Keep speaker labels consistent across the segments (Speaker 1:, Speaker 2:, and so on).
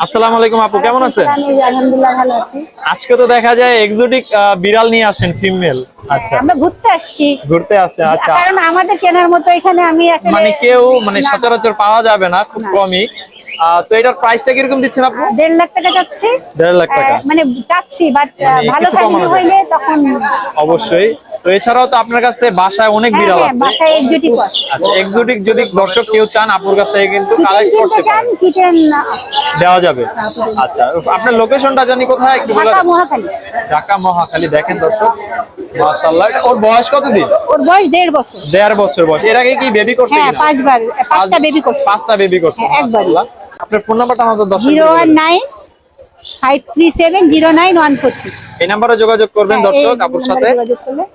Speaker 1: আসসালামু আলাইকুম আপু কেমন আছেন?
Speaker 2: আলহামদুলিল্লাহ ভালো আছি।
Speaker 1: আজকে তো দেখা যায় এক্সোটিক বিড়াল নিয়ে আসছেন ফিমেল আচ্ছা।
Speaker 2: আমরা ঘুরতে আসছি।
Speaker 1: ঘুরতে আসছে আচ্ছা।
Speaker 2: কারণ আমাদের কেনার মতো এখানে আমি আসলে
Speaker 1: মানে কেউ মানে সচরাচর পাওয়া যাবে না খুব কমই। তো এটার প্রাইসটা কীরকম দিচ্ছেন আপু?
Speaker 2: দেড় লাখ টাকা যাচ্ছে।
Speaker 1: দেড় লাখ টাকা।
Speaker 2: মানে যাচ্ছি বাট
Speaker 1: মানে
Speaker 2: ভালো ফ্যামিলি হইলে তখন
Speaker 1: অবশ্যই। তো এছাড়াও তো আপনার কাছে বাসায় অনেক
Speaker 2: হ্যাঁ
Speaker 1: বিড়াল
Speaker 2: হ্যাঁ
Speaker 1: আছে।
Speaker 2: বাসায় এক্সিটিভ আছে
Speaker 1: আচ্ছা এক্সোটিক যদি দর্শক কেউ চান আপুর কাছ থেকে কিন্তু কালেক্ট করতে
Speaker 2: চান কিচেন
Speaker 1: দেওয়া যাবে। আচ্ছা আপনার লোকেশনটা জানি কোথায় একটু বলে
Speaker 2: ঢাকা মহাখালী।
Speaker 1: ঢাকা মহাখালী দেখেন দর্শক মাশাআল্লাহ। ওর বয়স কতদিন?
Speaker 2: ওর বয়স দেড় বছর।
Speaker 1: দেড় বছর বয়স। এর আগে কি বেবি করছে
Speaker 2: হ্যাঁ পাঁচবার পাঁচটা বেবি করছে।
Speaker 1: পাঁচটা বেবি করছে
Speaker 2: হ্যাঁ।
Speaker 1: মাশাআল্লাহ। আপনার ফোন নাম্বারটা আমাদের দর্শক
Speaker 2: zero one nine five three seven zero nine one four three
Speaker 1: এই নাম্বারে যোগাযোগ করবেন দর্শক আপুর সাথে।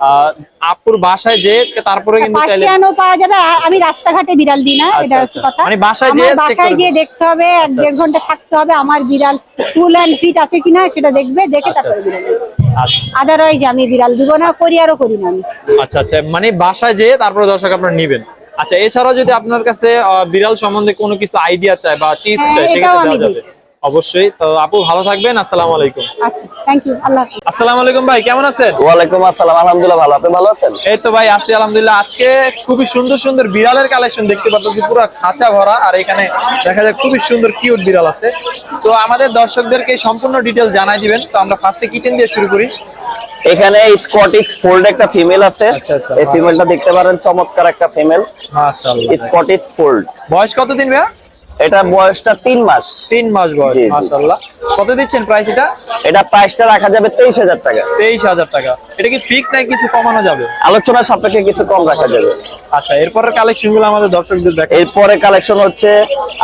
Speaker 1: আহ, আপুর বাসায় যে তারপরে কিন্তু
Speaker 2: পার্সিয়ানও পাওয়া যাবে। আমি রাস্তাঘাটে বিড়াল দিই না
Speaker 1: আচ্ছা,
Speaker 2: এটা হচ্ছে
Speaker 1: আচ্ছা।
Speaker 2: কথা।
Speaker 1: মানে বাসায় করে
Speaker 2: গিয়ে দেখতে হবে। এক দেড় ঘণ্টা থাকতে হবে। আমার বিড়াল ফুল অ্যান্ড ফিট আছে কিনা সেটা দেখবে দেখে
Speaker 1: আচ্ছা।
Speaker 2: তারপরে বিড়াল
Speaker 1: আচ্ছা।
Speaker 2: আদারওয়াইজ আমি বিড়াল দিব না কোরিয়ারও করি না আমি।
Speaker 1: আচ্ছা আচ্ছা। মানে বাসায় যেয়ে তারপরে দর্শক আপনারা নিবেন। আচ্ছা এছাড়াও যদি আপনার কাছে বিড়াল সম্বন্ধে কোনো কিছু আইডিয়া চায় বা টিপস
Speaker 2: হ্যাঁ,
Speaker 1: চায়
Speaker 2: এটাও
Speaker 1: সেক্ষেত্রে
Speaker 2: আমি
Speaker 1: যাবে। অবশ্যই। তো আপু ভালো থাকবেন আসসালামু আলাইকুম।
Speaker 2: আচ্ছা থ্যাংক ইউ আল্লাহ
Speaker 1: আসসালামু আলাইকুম ভাই কেমন আছেন?
Speaker 3: ওয়ালাইকুম আসসালাম আলহামদুলিল্লাহ ভালো আপনি ভালো আছেন?
Speaker 1: এই তো ভাই আছি আলহামদুলিল্লাহ। আজকে খুবই সুন্দর সুন্দর বিড়ালের কালেকশন দেখতে পাচ্ছি পুরো খাঁচা ভরা আর এখানে দেখা যায় খুবই সুন্দর কিউট বিড়াল আছে। তো আমাদের দর্শকদেরকে সম্পূর্ণ ডিটেল জানাই দিবেন। তো আমরা ফার্স্টে কিচেন দিয়ে শুরু করি।
Speaker 3: এখানে স্কটিশ ফোল্ড একটা ফিমেল আছে।
Speaker 1: আচ্ছা, আচ্ছা।
Speaker 3: এই ফিমেলটা দেখতে পারেন চমৎকার একটা ফিমেল
Speaker 1: মাশাআল্লাহ।
Speaker 3: স্কটিশ ফোল্ড
Speaker 1: বয়স কতদিন ভাইয়া?
Speaker 3: এটা বয়সটা তিন মাস।
Speaker 1: তিন মাস বয়স। মাশাআল্লাহ। কত দিচ্ছেন প্রাইস এটা?
Speaker 3: এটা প্রাইসটা রাখা যাবে তেইশ হাজার টাকা।
Speaker 1: তেইশ হাজার টাকা। এটা কি ফিক্স নাকি কিছু কমানো যাবে?
Speaker 3: আলোচনা সাপেক্ষে কিছু কম রাখা যাবে।
Speaker 1: আচ্ছা এরপরের কালেকশনগুলো আমাদের দর্শকদের দেখে
Speaker 3: এরপরে কালেকশন হচ্ছে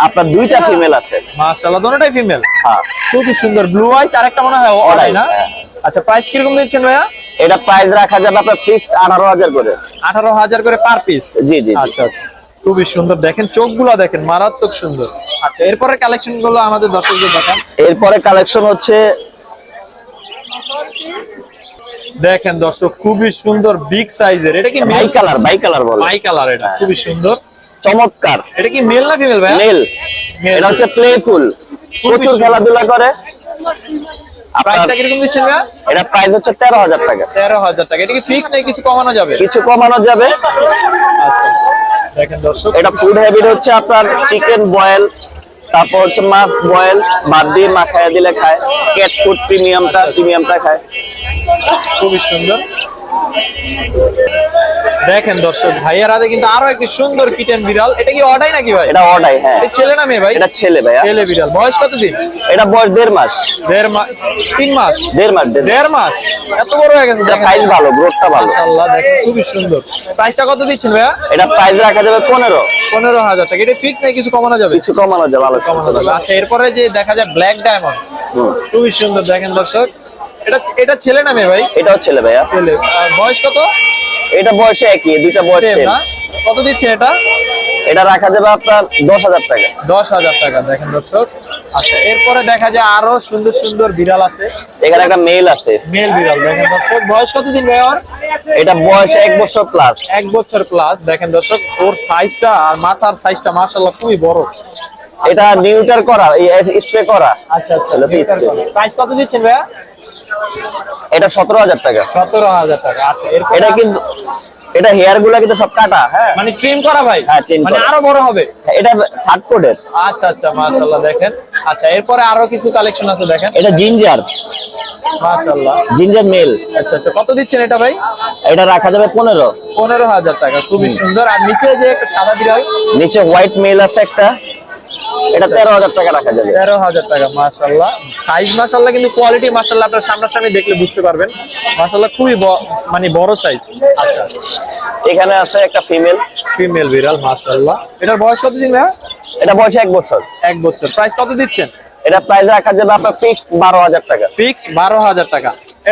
Speaker 3: আপনার দুইটা ফিমেল আছে।
Speaker 1: মাশাআল্লাহ দোনোটাই ফিমেল
Speaker 3: হ্যাঁ।
Speaker 1: খুবই সুন্দর ব্লু আইস আর একটা মনে হয় ওরাই না?
Speaker 3: হ্যাঁ।
Speaker 1: আচ্ছা প্রাইস কীরকম দিচ্ছেন ভাইয়া?
Speaker 3: এটা প্রাইস রাখা যাবে আপনার ফিক্স আঠারো হাজার করে।
Speaker 1: আঠারো হাজার করে পার পিস
Speaker 3: জি জি।
Speaker 1: আচ্ছা আচ্ছা। খুবই সুন্দর। দেখেন চোখগুলো দেখেন মারাত্মক সুন্দর। আচ্ছা এরপরে কালেকশনগুলো আমাদের দর্শকদের দেখান।
Speaker 3: এরপরে কালেকশন হচ্ছে
Speaker 1: দেখেন দর্শক খুবই সুন্দর বিগ সাইজের এটা কি
Speaker 3: bi
Speaker 1: male
Speaker 3: colour bicolour বলে।
Speaker 1: মাই কালার এটা খুবই সুন্দর।
Speaker 3: চমৎকার।
Speaker 1: এটা কি মেল না ফিমেল ভাই
Speaker 3: মেল এটা হচ্ছে প্লেফুল প্রচুর খেলাধুলা করে।
Speaker 1: প্রাইসটা কীরকম দিচ্ছেন ভাইয়া?
Speaker 3: এটা প্রাইস হচ্ছে তেরো হাজার টাকা।
Speaker 1: তেরো হাজার টাকা। এটা কি ফিক্স নাকি কিছু কমানো যাবে?
Speaker 3: কিছু কমানো যাবে। এটা ফুড হ্যাবিট হচ্ছে আপনার চিকেন বয়েল তারপর হচ্ছে মাছ বয়েল বাদ দিয়ে মাখায় দিলে খায়। ক্যাট ফুড প্রিমিয়ামটা প্রিমিয়ামটা খায়।
Speaker 1: খুবই সুন্দর। দেখেন দর্শক ভাইয়ার হাতে কিন্তু আরও একটি সুন্দর কিটেন বিড়াল। এটা কি অর্ডাই নাকি ভাই?
Speaker 3: এটা অর্ডাই হ্যাঁ।
Speaker 1: এটা ছেলে না মেয়ে ভাই?
Speaker 3: এটা ছেলে ভাই
Speaker 1: ছেলে বিড়াল। বয়স কতদিন?
Speaker 3: এটা বয়স দেড় মাস।
Speaker 1: দেড় মাস তিন মাস?
Speaker 3: দেড় মাস দেড়
Speaker 1: মাস। এত বড় হয়ে গেছে।
Speaker 3: সাইজ ভালো গ্রোথটা ভালো।
Speaker 1: মাশাআল্লাহ দেখেন খুবই সুন্দর। প্রাইসটা কত দিচ্ছেন ভাইয়া?
Speaker 3: এটা প্রাইস রাখা যাবে পনেরো।
Speaker 1: পনেরো হাজার টাকা। এটা ফিক্স নাকি কিছু কমানো যাবে?
Speaker 3: কিছু কমানো যাবে আলোচনা।
Speaker 1: আচ্ছা এরপরে যে দেখা যায় ব্ল্যাক ডায়মন্ড। খুবই সুন্দর দেখেন দর্শক। এটা এটা ছেলে না মেয়ে ভাই?
Speaker 3: এটাও ছেলে ভাইয়া।
Speaker 1: ছেলে। বয়স কত?
Speaker 3: এটা বয়সে একই দুইটা বয়স
Speaker 1: কত দিচ্ছেন এটা?
Speaker 3: এটা রাখা যাবে আপনার দশ হাজার টাকা।
Speaker 1: দশ হাজার টাকা দেখেন দর্শক। আচ্ছা এরপরে দেখা যায় আরও সুন্দর সুন্দর বিড়াল আছে।
Speaker 3: এখানে একটা মেল আছে।
Speaker 1: মেল বিড়াল দেখেন দর্শক। বয়স কতদিন ভাই ওর?
Speaker 3: এটা বয়স এক বছর প্লাস
Speaker 1: এক বছর প্লাস দেখেন দর্শক। ওর সাইজটা আর মাথার সাইজটা মাশাআল্লাহ খুবই বড়।
Speaker 3: এটা নিউটার করা স্প্রে করা।
Speaker 1: আচ্ছা আচ্ছা প্রাইস কত দিচ্ছেন ভাইয়া?
Speaker 3: এটা সতেরো হাজার টাকা।
Speaker 1: সতেরো হাজার টাকা আচ্ছা
Speaker 3: এটা কিন্তু এটা হেয়ারগুলা কিন্তু সব কাটা হ্যাঁ।
Speaker 1: মানে ট্রিম করা ভাই?
Speaker 3: হ্যাঁ, trim
Speaker 1: মানে আরও বড় হবে?
Speaker 3: এটা থার্ড কোডের
Speaker 1: আচ্ছা আচ্ছা মাশাআল্লাহ দেখেন। আচ্ছা এরপরে আরও কিছু কালেকশন আছে দেখেন।
Speaker 3: এটা জিঞ্জার
Speaker 1: মাশাআল্লাহ।
Speaker 3: জিঞ্জার মেল
Speaker 1: আচ্ছা আচ্ছা কত দিচ্ছেন এটা ভাই?
Speaker 3: এটা রাখা যাবে পনেরো।
Speaker 1: পনেরো হাজার টাকা খুবই সুন্দর। আর নিচে যে একটা সাদা বিড়াল?
Speaker 3: নিচে হোয়াইট মেল আছে একটা। এটা তেরো হাজার টাকা রাখা যাবে।
Speaker 1: তেরো হাজার টাকা মাসাল্লাহ সাইজ মাসাল্লাহ কিন্তু কোয়ালিটি মাসাল্লাহ আপনার সামনাসামনি দেখলে বুঝতে পারবেন। মাসাল্লাহ খুবই মানে বড় সাইজ আচ্ছা।
Speaker 3: এখানে আছে একটা ফিমেল
Speaker 1: ফিমেল বিড়াল মাসাল্লাহ এটার বয়স কত দিন ভাইয়া?
Speaker 3: এটা বয়স এক বছর।
Speaker 1: এক বছর। প্রাইস কত দিচ্ছেন?
Speaker 3: এটা প্রাইস রাখা যাবে আপনার ফিক্স বারো হাজার টাকা।
Speaker 1: ফিক্স বারো হাজার টাকা।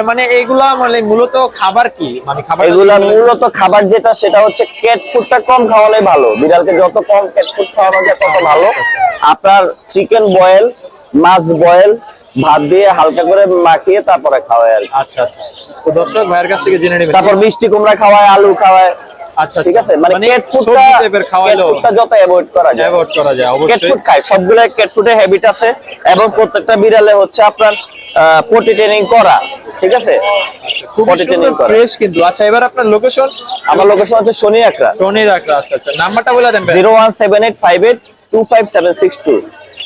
Speaker 1: মানে এইগুলা মানে মূলত খাবার কি? মানে খাবার
Speaker 3: এগুলা মূলত খাবার যেটা সেটা হচ্ছে ক্যাট ফুডটা কম খাওয়ালে ভালো। বিড়ালকে যত কম ক্যাট ফুড খাওয়ানো যায় তত ভালো। আপনার চিকেন বয়েল মাছ বয়েল ভাত দিয়ে হালকা করে মাখিয়ে তারপরে খাওয়ায় আর কি।
Speaker 1: আচ্ছা আচ্ছা। তো দর্শক ভাইয়ের কাছ থেকে জেনে নেবেন।
Speaker 3: তারপর মিষ্টি কুমড়া খাওয়ায় আলু খাওয়ায়।
Speaker 1: আচ্ছা
Speaker 3: ঠিক আছে? মানে,
Speaker 1: মানে
Speaker 3: ক্যাট ফুডটা খাওয়াইলো। যত অ্যাভয়েড করা যায়।
Speaker 1: অ্যাভয়েড করা যায় অবশ্যই।
Speaker 3: ক্যাট ফুড খায় আছে এবং প্রত্যেকটা বিড়ালে হচ্ছে আপনার পটি ট্রেনিং করা। ঠিক আছে?
Speaker 1: আচ্ছা, কিন্তু। আচ্ছা এবার আপনার লোকেশন
Speaker 3: আমার লোকেশন হচ্ছে শনি আকরা
Speaker 1: এইট আকরা আচ্ছা আচ্ছা। নাম্বারটা বলে দেন
Speaker 3: 01785825762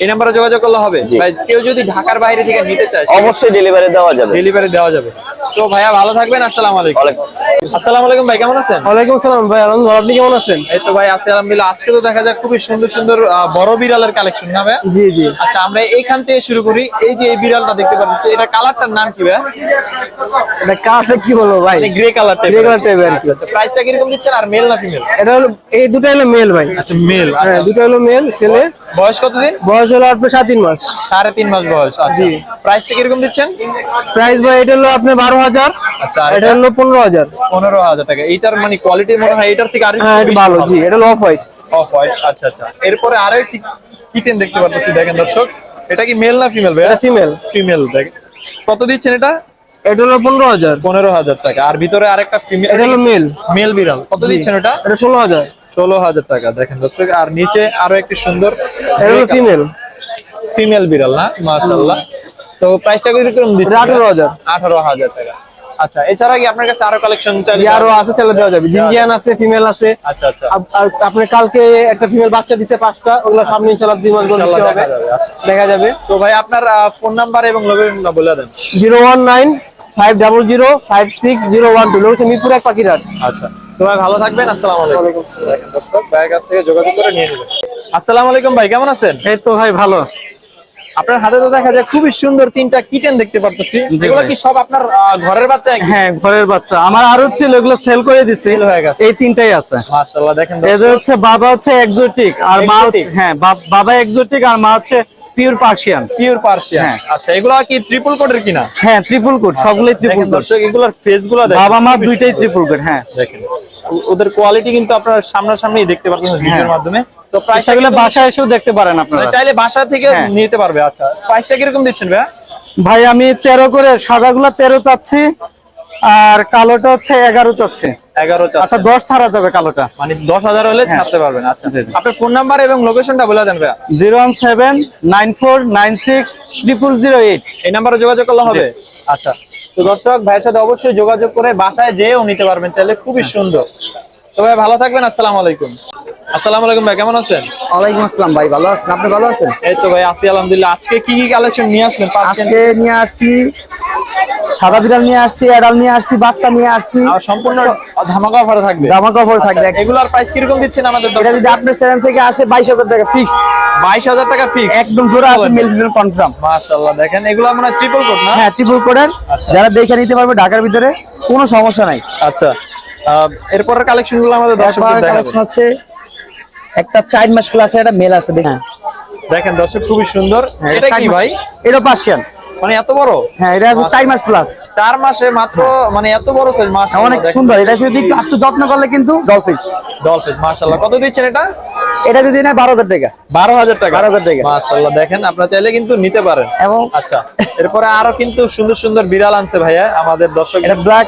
Speaker 1: এই নাম্বারে যোগাযোগ করলে হবে। ভাই কেউ যদি ঢাকার বাইরে থেকে নিতে চায়
Speaker 3: অবশ্যই ডেলিভারি দেওয়া যাবে।
Speaker 1: ডেলিভারি দেওয়া যাবে। তো ভাইয়া ভালো থাকবেন আসসালামু আলাইকুম। আসসালামু। আলাইকুম ভাই কেমন আছেন?
Speaker 4: ওয়ালাইকুম আসসালাম ভাই আলহামদুলিল্লাহ আপনি কেমন আছেন?
Speaker 1: এই তো ভাই আছি আলহামদুলিল্লাহ। আজকে তো দেখা যায় খুবই সুন্দর সুন্দর বড় বিড়ালের কালেকশন না ভাই
Speaker 4: জি জি।
Speaker 1: আচ্ছা আমরা এইখান থেকে শুরু করি। এই যে এই বিড়ালটা দেখতে পাচ্ছি এটা কালারটার নাম কি ভাই
Speaker 4: এটা কাজটা কি বলব ভাই?
Speaker 1: Grey colour type
Speaker 4: Grey color type-এর আর কি।
Speaker 1: আচ্ছা আচ্ছা প্রাইসটা কীরকম দিচ্ছেন আর মেল না ফিমেল
Speaker 4: এটা হলো এই দুটো হলো মেল ভাই।
Speaker 1: আচ্ছা মেল
Speaker 4: হ্যাঁ দুটো হলো মেল ছেলে।
Speaker 1: বয়স কতদিন?
Speaker 4: বয়স হলো আপনার সাত তিন মাস।
Speaker 1: সাড়ে তিন মাস বয়স আচ্ছা।
Speaker 4: জি।
Speaker 1: প্রাইসটা কীরকম দিচ্ছেন?
Speaker 4: প্রাইস ভাই এটা হলো আপনার বারো হাজার
Speaker 1: আচ্ছা
Speaker 4: এটা হলো পনেরো হাজার।
Speaker 1: পনেরো হাজার টাকা। এইটার মানে কোয়ালিটি মনে হয় এটার থেকে আর
Speaker 4: হ্যাঁ ভালো জি এটা হলো অফ হোয়াইট
Speaker 1: অফ হোয়াইট আচ্ছা আচ্ছা। এরপরে আরও একটি কিটেন দেখতে পাচ্ছি দেখেন দর্শক। এটা কি মেল না ফিমেল ভাই
Speaker 4: এটা ফিমেল
Speaker 1: ফিমেল দেখেন। কত দিচ্ছেন এটা?
Speaker 4: এটা হলো পনেরো হাজার।
Speaker 1: পনেরো হাজার টাকা। আর ভিতরে আরেকটা ফিমেল
Speaker 4: এটা হলো মেল
Speaker 1: মেল বিড়াল। কত দিচ্ছেন ওটা?
Speaker 4: এটা ষোলো হাজার।
Speaker 1: ষোলো হাজার টাকা। দেখেন দর্শক আর নিচে আরও একটি সুন্দর
Speaker 4: ফিমেল
Speaker 1: ফিমেল বিড়াল না? তো প্রাইসটা দিচ্ছেন
Speaker 4: আঠারো হাজার।
Speaker 1: আঠারো হাজার টাকা। আচ্ছা এছাড়া কি আপনার কাছে আরও কালেকশন চাই?
Speaker 4: আরও আছে দেওয়া যাবে। জিঞ্জিয়ান আছে ফিমেল আছে।
Speaker 1: আচ্ছা আচ্ছা।
Speaker 4: আর আপনার কালকে একটা ফিমেল বাচ্চা দিছে পাঁচটা ওগুলো সামনে ইনশাল্লাহ দুই মাস
Speaker 1: ইনশাআল্লাহ
Speaker 4: হবে।
Speaker 1: দেখা যাবে। তো ভাই আপনার ফোন নাম্বার এবং লোকেশনটা বলে দেন।
Speaker 4: Zero one nine five double zero five six zero one two. Location Mirpur এক পাখিরহাট।
Speaker 1: আচ্ছা। তো ভাই ভালো থাকবেন আসসালামু আলাইকুম। ভাইয়ের কাছ থেকে যোগাযোগ করে নিয়ে নেবেন। আসসালামু আলাইকুম ভাই কেমন আছেন?
Speaker 4: এই তো ভাই ভালো।
Speaker 1: আপনার হাতে তো দেখা যায় খুবই সুন্দর তিনটা কিটেন দেখতে পারতেছি। যেগুলো কি সব আপনার ঘরের বাচ্চা
Speaker 4: হ্যাঁ ঘরের বাচ্চা। আমার আরও ছিল এগুলো সেল করে দিছি।
Speaker 1: হয়ে।
Speaker 4: এই তিনটাই আছে।
Speaker 1: মাশাআল্লাহ দেখেন
Speaker 4: এদের হচ্ছে বাবা হচ্ছে এক্সোটিক আর মা হচ্ছে হ্যাঁ বাবা এক্সোটিক আর মা হচ্ছে পিওর পার্সিয়ান
Speaker 1: পিওর পার্সিয়ান
Speaker 4: হ্যাঁ।
Speaker 1: আচ্ছা এগুলো কি ট্রিপল কোটের কিনা?
Speaker 4: হ্যাঁ ট্রিপল কোট সবগুলোই ট্রিপল কোট
Speaker 1: দর্শক এগুলোর ফেসগুলো দেখেন
Speaker 4: বাবা মা দুইটাই। ট্রিপল কোট হ্যাঁ।
Speaker 1: দেখেন। ওদের কোয়ালিটি কিন্তু আপনারা সামনাসামনি দেখতে পাচ্ছেন ভিডিওর
Speaker 4: হ্যাঁ।
Speaker 1: মাধ্যমে। তো প্রাইসটা
Speaker 4: সেগুলো বাসায় এসেও দেখতে পারেন আপনারা।
Speaker 1: মানে চাইলে বাসা থেকে
Speaker 4: হ্যাঁ।
Speaker 1: নিতে পারবে আচ্ছা। প্রাইসটা কীরকম দিচ্ছেন ভাইয়া?
Speaker 4: ভাই আমি তেরো করে সাদাগুলা তেরো চাচ্ছি আর কালোটা হচ্ছে এগারো চাচ্ছি।
Speaker 1: এগারো
Speaker 4: আচ্ছা দশ ছাড়া যাবে কালোটা।
Speaker 1: মানে দশ হাজার হলে ছাড়তে পারবেন আচ্ছা। আপনার ফোন নাম্বার এবং লোকেশনটা বলে দেন ভাইয়া।
Speaker 4: Zero one seven nine four nine six triple zero eight.
Speaker 1: এই নাম্বারে যোগাযোগ করলে হবে? আচ্ছা। তো দর্শক ভাইয়ের সাথে অবশ্যই যোগাযোগ করে বাসায় যেয়েও নিতে পারবেন চাইলে খুবই সুন্দর। তো ভাই ভালো থাকবেন আসসালামু আলাইকুম। আসসালামু আলাইকুম ভাই কেমন আছেন?
Speaker 5: ওয়ালাইকুম আসসালাম ভাই ভালো আছেন? আপনি ভালো আছেন?
Speaker 1: এই তো ভাই আছি আলহামদুলিল্লাহ। আজকে কি কি কালেকশন নিয়ে আসলেন?
Speaker 5: আজকে নিয়ে আসছি সাদা বিড়াল নিয়ে আসছি অ্যাডাল নিয়ে আসছি বাচ্চা নিয়ে আসছি।
Speaker 1: আর সম্পূর্ণ ধামাকা অফারে থাকবে।
Speaker 5: জামা কাপড় থাকবে
Speaker 1: আচ্ছা, এগুলার প্রাইস কীরকম দিচ্ছেন আমাদের
Speaker 5: এটা যদি আপনার চ্যানেল থেকে আসে বাইশ হাজার টাকা ফিক্সড
Speaker 1: বাইশ হাজার টাকা ফিক্স
Speaker 5: একদম জোড়া আছে মেল ফিমেল কনফার্ম
Speaker 1: মাশাআল্লাহ দেখেন এগুলো মানে ট্রিপল কোট না?
Speaker 5: হ্যাঁ ত্রিপুর কোডের যারা দেখে নিতে পারবে ঢাকার ভিতরে কোনো সমস্যা নাই।
Speaker 1: আচ্ছা। এরপরের কালেকশনগুলো আমাদের দর্শকদের দেখাবো।
Speaker 5: কালেকশন একটা চার মাস প্লাস একটা মেল আছে দেখেন।
Speaker 1: দেখেন দর্শক খুবই সুন্দর।
Speaker 5: হ্যাঁ,
Speaker 1: এটা কি ভাই?
Speaker 5: এটা পার্সিয়ান
Speaker 1: মানে এত বড়?
Speaker 5: হ্যাঁ এটা আছে চার মাস প্লাস
Speaker 1: চার মাসে মাত্র মানে এত বড় সাইজ মাস
Speaker 5: অনেক সুন্দর। এটা যদি একটু একটু যত্ন করলে কিন্তু ডলফিস
Speaker 1: ডলফিস মাশাআল্লাহ। কত দিচ্ছেন এটা?
Speaker 5: এটা যদি নেয় বারো হাজার টাকা।
Speaker 1: বারো হাজার টাকা?
Speaker 5: 12,000 টাকা।
Speaker 1: মাশাআল্লাহ দেখেন আপনারা চাইলে কিন্তু নিতে পারেন।
Speaker 5: এবং
Speaker 1: আচ্ছা এরপরে আরও কিন্তু সুন্দর সুন্দর বিড়াল আনছে ভাইয়া আমাদের দর্শক।
Speaker 5: এটা ব্ল্যাক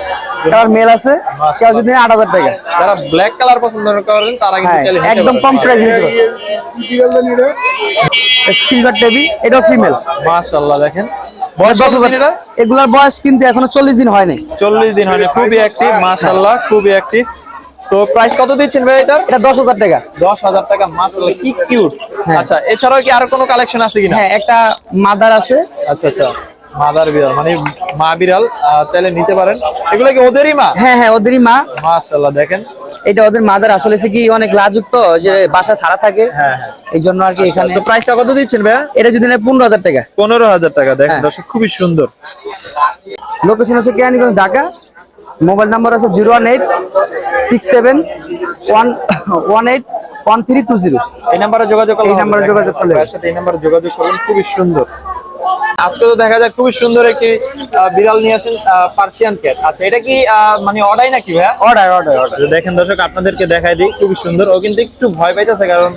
Speaker 5: কালার মেল আছে কেউ যদি আট হাজার টাকা।
Speaker 1: যারা ব্ল্যাক কালার পছন্দ করেন তারা কিন্তু
Speaker 5: হ্যাঁ
Speaker 1: চাইলে
Speaker 5: একদম। কম প্রাইস সিলভার টেবি এটাও ফিমেল
Speaker 1: মাশাআল্লাহ দেখেন।
Speaker 5: এগুলার বয়স কিন্তু এখনও চল্লিশ দিন হয়নি।
Speaker 1: চল্লিশ দিন হয়নি খুবই অ্যাক্টিভ মাশাআল্লাহ খুবই অ্যাক্টিভ তো প্রাইস কত দিচ্ছেন ভাই
Speaker 5: এটা দশ হাজার টাকা।
Speaker 1: দশ হাজার টাকা মাশাআল্লাহ কি কিউট আচ্ছা এছাড়াও কি আরও কোনো কালেকশন আছে কিনা?
Speaker 5: হ্যাঁ একটা মাদার আছে।
Speaker 1: আচ্ছা আচ্ছা মাদার বিড়াল মানে মা বিড়াল চাইলে নিতে পারেন। এগুলো কি ওদেরই মা?
Speaker 5: হ্যাঁ হ্যাঁ ওদেরই মা।
Speaker 1: মাশাআল্লাহ দেখেন।
Speaker 5: এটা ওদের মাদার আসলে কি অনেক লাজুক তো যে বাসা ছাড়া থাকে।
Speaker 1: হ্যাঁ হ্যাঁ।
Speaker 5: এই জন্য আর কি এখানে
Speaker 1: তো প্রাইসটা কত দিচ্ছেন ভাইয়া?
Speaker 5: এটা যদি পনেরো হাজার টাকা।
Speaker 1: পনেরো হাজার টাকা দেখেন
Speaker 5: হ্যাঁ।
Speaker 1: দর্শক খুবই সুন্দর।
Speaker 5: লোকেশন হচ্ছে কেরানীগঞ্জ ঢাকা। মোবাইল নাম্বার আছে zero one eight six seven one one eight one three two zero.
Speaker 1: এই নাম্বারে যোগাযোগ
Speaker 5: এই নাম্বারে যোগাযোগ করলে
Speaker 1: এই নাম্বারে যোগাযোগ করুন খুবই সুন্দর। আজকে তো দেখা যায় খুবই সুন্দর একটি বিড়াল নিয়ে আসেন পার্সিয়ান ক্যাট আচ্ছা এটা কি আহ, মানে অর্ডাই নাকি ভাইয়া?
Speaker 5: অর্ডার অর্ডার অর্ডার
Speaker 1: দেখেন দর্শক আপনাদেরকে দেখাই দিই খুবই সুন্দর। ও কিন্তু একটু ভয় পাইতেছে কারণ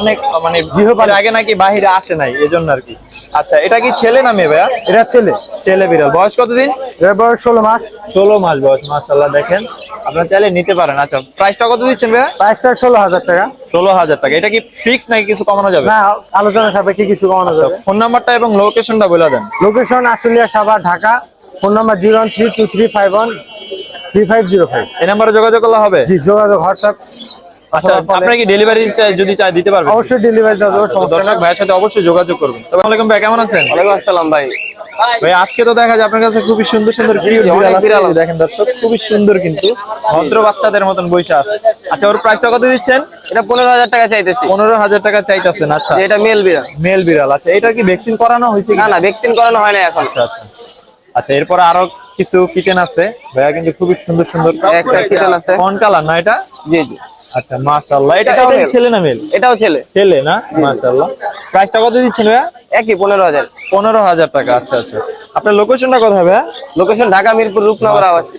Speaker 1: অনেক মানে গৃহপাল আগে নাকি বাহিরে আসে নাই এজন্য আর কি। আচ্ছা এটা কি ছেলে না মেয়ে ভাইয়া?
Speaker 5: এটা ছেলে।
Speaker 1: ছেলে বিড়াল। বয়স কতদিন?
Speaker 5: বয়স ষোলো মাস।
Speaker 1: ষোলো মাস বয়স মাসাল্লাহ দেখেন। আপনারা চাইলে নিতে পারেন। আচ্ছা প্রাইসটা কত দিচ্ছেন ভাইয়া?
Speaker 6: প্রাইসটা ষোলো হাজার টাকা।
Speaker 1: ষোলো হাজার টাকা। এটা কি ফিক্স নাকি কিছু কমানো যাবে?
Speaker 6: না আলোচনা সাপেক্ষে কিছু কমানো
Speaker 1: আচ্ছা
Speaker 6: যাবে।
Speaker 1: ফোন নাম্বারটা এবং লোকেশনটা বলে দেন।
Speaker 6: Location Ashulia Savar Dhaka. Phone number zero one three two three five one three five zero five
Speaker 1: এই নাম্বারে যোগাযোগ করলে হবে?
Speaker 6: জি যোগাযোগ হোয়াটসঅ্যাপ
Speaker 1: আচ্ছা আপনারা কি ডেলিভারি যদি চাই দিতে পারবেন?
Speaker 6: অবশ্যই ডেলিভারি
Speaker 1: দর্শক ভাইয়ের সাথে অবশ্যই যোগাযোগ করবেন। তবে আলাইকুম ভাই কেমন আছেন?
Speaker 7: ওয়ালাইকুম আসসালাম ভাই।
Speaker 1: ভাই আজকে তো দেখা যায় আপনার কাছে খুবই সুন্দর সুন্দর বিড়াল আছে।
Speaker 7: বিড়াল
Speaker 1: এই যে দেখেন দর্শক খুবই সুন্দর কিন্তু ভদ্র বাচ্চাদের মতন বৈশা আচ্ছা ওর প্রাইসটা কত দিচ্ছেন?
Speaker 7: এটা পনেরো হাজার টাকা চাইতেছি।
Speaker 1: পনেরো হাজার টাকা চাইতেছেন আচ্ছা।
Speaker 7: এটা মেল বিড়াল
Speaker 1: মেল বিড়াল আচ্ছা এটা কি ভ্যাকসিন করানো হয়েছে
Speaker 7: না না ভ্যাকসিন করানো হয় না এখন।
Speaker 1: আচ্ছা আচ্ছা। আচ্ছা এরপরে আরও কিছু কিচেন আছে। ভাইয়া কিন্তু খুবই সুন্দর সুন্দর
Speaker 7: একটা kitten আছে।
Speaker 1: কোন কালার না এটা?
Speaker 7: জি জি।
Speaker 1: আচ্ছা মাশাআল্লাহ। এটা এটা ছেলে না মেল?
Speaker 7: এটাও ছেলে।
Speaker 1: ছেলে না? মাশাআল্লাহ। প্রাইসটা কত দিচ্ছেন ভাইয়া?
Speaker 7: একই পনেরো হাজার।
Speaker 1: পনেরো হাজার টাকা আচ্ছা আচ্ছা। আপনার লোকেশনটা কোথায় ভাইয়া?
Speaker 7: লোকেশন ঢাকা মিরপুর রূপনগর আবাসী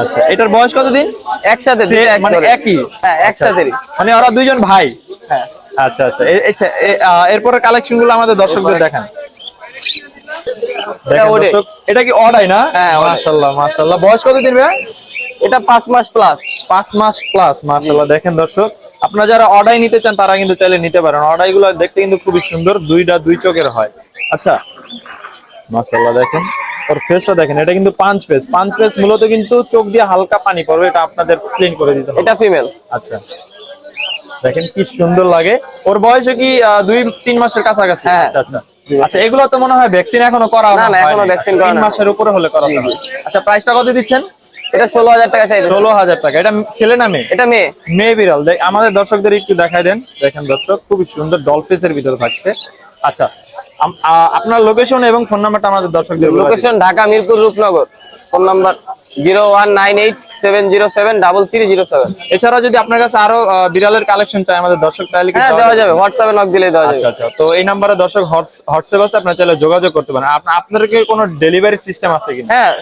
Speaker 1: আচ্ছা এটার বয়স কত দিন
Speaker 7: একসাথে
Speaker 1: মানে একই?
Speaker 7: হ্যাঁ একসাথে
Speaker 1: মানে ওরা দুইজন ভাই?
Speaker 7: হ্যাঁ।
Speaker 1: আচ্ছা আচ্ছা। আচ্ছা এরপরে কালেকশনগুলো আমাদের দর্শকদের দেখান। এটা কি অর্ডাই না?
Speaker 7: হ্যাঁ।
Speaker 1: মাশাআল্লাহ মাশাআল্লাহ। বয়স কত দিন ভাইয়া?
Speaker 7: এটা পাঁচ মাস প্লাস
Speaker 1: পাঁচ মাস প্লাস মাশাআল্লাহ। দেখেন দর্শক আপনারা যারা অর্ডাই নিতে চান তারা কিন্তু চাইলে নিতে পারেন। অর্ডাই গুলো দেখতে কিন্তু খুবই সুন্দর দুইটা দুই চোখের হয়। আচ্ছা মাশাআল্লাহ দেখেন। ওর ফেসটা দেখেন এটা কিন্তু পাঁচ ফেস পাঁচ ফেস মূলত কিন্তু চোখ দিয়ে হালকা পানি পড়বে এটা আপনাদের ক্লিন করে দিতে হবে।
Speaker 7: এটা ফিমেল
Speaker 1: আচ্ছা দেখেন কি সুন্দর লাগে। ওর বয়সে কি দুই তিন মাসের কাছাকাছি?
Speaker 7: হ্যাঁ।
Speaker 1: আচ্ছা আচ্ছা। আচ্ছা এগুলো তো মনে হয় ভ্যাকসিন এখনও করা
Speaker 7: না। এখনও করা
Speaker 1: তিন মাসের উপরে হলে করা আচ্ছা প্রাইসটা কত দিচ্ছেন?
Speaker 7: এটা ষোলো হাজার টাকা চাইতেছি।
Speaker 1: ষোলো হাজার টাকা। এটা ছেলে না মেয়ে?
Speaker 7: এটা মেয়ে।
Speaker 1: মেয়ে বিড়াল। দেখ আমাদের দর্শকদের একটু দেখাই দেন। দেখেন দর্শক খুবই সুন্দর ডলফিসের ভিতরে থাকছে। আচ্ছা আপনার লোকেশন এবং ফোন নাম্বারটা আমাদের দর্শকদের
Speaker 7: location Dhaka Mirpur Rupnagar. Phone number zero one nine eight seven zero seven double three zero seven.
Speaker 1: এছাড়া যদি আপনার কাছে আরও বিড়ালের কালেকশন চাই আমাদের দর্শক তাহলে
Speaker 7: হ্যাঁ দেওয়া যাবে? হোয়াটসঅ্যাপে নক দিলে দেওয়া
Speaker 1: আচ্ছা
Speaker 7: যাবে
Speaker 1: আচ্ছা। তো এই নাম্বারে দর্শক হোয়াটসঅ্যাপ আছে আপনারা চাইলে যোগাযোগ করতে পারেন। আপনাদের কি কোনো ডেলিভারি সিস্টেম আছে কিনা?
Speaker 7: হ্যাঁ।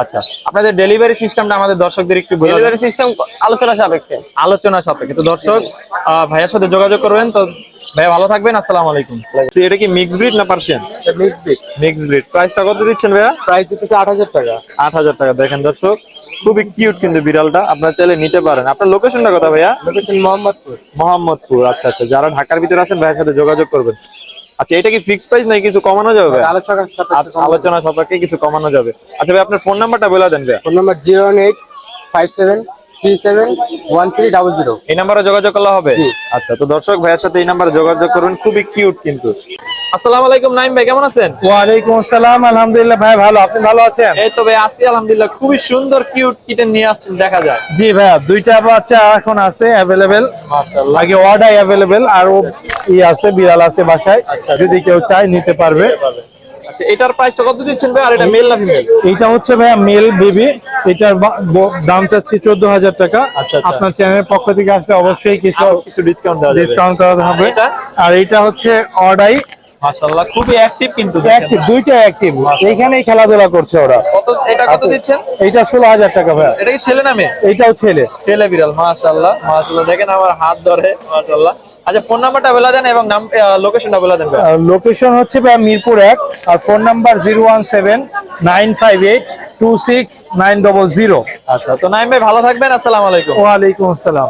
Speaker 1: আচ্ছা আপনাদের ডেলিভারি সিস্টেমটা আমাদের দর্শকদের একটু বলে
Speaker 7: ডেলিভারি সিস্টেম আলোচনা সাপেক্ষে।
Speaker 1: আলোচনা সাপেক্ষে। তো দর্শক ভাইয়ার সাথে যোগাযোগ করবেন। তো ভাইয়া ভালো থাকবেন। আসসালামু আলাইকুম। এটা কি মিক্স ব্রিড না Persian mix breed mix breed প্রাইসটা কত দিচ্ছেন ভাইয়া?
Speaker 6: প্রাইস দিতেছে আট হাজার টাকা।
Speaker 1: আট হাজার টাকা। দেখেন দর্শক খুবই কিউট কিন্তু বিড়ালটা। আপনারা চাইলে নিতে পারেন। আপনার লোকেশনটা কথা ভাইয়া?
Speaker 6: লোকেশন মোহাম্মদপুর।
Speaker 1: মোহাম্মদপুর আচ্ছা আচ্ছা। যারা ঢাকার ভিতরে আছেন ভাইয়ের সাথে যোগাযোগ করবেন। আচ্ছা এটা কি ফিক্স প্রাইস নাকি কিছু কমানো যাবে আলোচনা সাপেক্ষে কিছু কমানো যাবে। আচ্ছা ভাই আপনার ফোন নাম্বারটা বলে দেন ভাই
Speaker 6: phone number zero eight five seven
Speaker 1: এই নাম্বারে যোগাযোগ করলে হবে? আচ্ছা তো দর্শক ভাইয়ের সাথে এই নাম্বারে যোগাযোগ করবেন খুবই কিউট কিন্তু। আসসালামু আলাইকুম নাইম ভাই কেমন আছেন?
Speaker 6: ওয়ালাইকুম আসসালাম আলহামদুলিল্লাহ ভাই ভালো। আপনি ভালো আছেন?
Speaker 1: এই তো ভাই আছি আলহামদুলিল্লাহ। খুবই সুন্দর কিউট কিটেন নিয়ে আসছেন দেখা যায়
Speaker 6: জি ভাইয়া দুইটা বাচ্চা এখন আছে অ্যাভেলেবেল
Speaker 1: মাশাআল্লাহ।
Speaker 6: আগে অর্ডার অ্যাভেলেবেল আর ও ই আছে বিড়াল আছে বাসায়। যদি কেউ চায় নিতে পারবে।
Speaker 1: আচ্ছা এটার প্রাইসটা কত দিচ্ছেন ভাই? আর এটা মেল না ফিমেল
Speaker 6: এইটা হচ্ছে ভাইয়া মেল বেবি এটার দাম চাচ্ছি চোদ্দ হাজার টাকা।
Speaker 1: আচ্ছা, আচ্ছা।
Speaker 6: আপনার চ্যানেলের পক্ষ থেকে আসলে অবশ্যই কিছু
Speaker 1: কিছু ডিসকাউন্ট দেওয়া
Speaker 6: ডিসকাউন্ট করা হবে। আর এটা? হচ্ছে অর্ডাই
Speaker 1: মাশাআল্লাহ খুবই অ্যাক্টিভ কিন্তু।
Speaker 6: অ্যাক্টিভ দুইটা অ্যাক্টিভ এইখানেই খেলাধুলা করছে ওরা।
Speaker 1: কত এটা কত দিচ্ছেন?
Speaker 6: ষোলো হাজার টাকা ভাইয়া
Speaker 1: এটা কি ছেলে না মেয়ে?
Speaker 6: এইটাও ছেলে।
Speaker 1: ছেলে বিড়াল মাশাআল্লাহ মাশাআল্লাহ। দেখেন আমার হাত ধরে মাশাআল্লাহ। আচ্ছা ফোন নাম্বারটা বলে দেন এবং নাম লোকেশনটা বলে দেন ভাই।
Speaker 6: লোকেশন হচ্ছে ভাইয়া মিরপুর এক আর phone number zero one seven nine five eight two six nine double zero.
Speaker 1: আচ্ছা তো নাইম ভাই ভালো থাকবেন। আসসালামু আলাইকুম।
Speaker 6: ওয়ালাইকুম আসসালাম।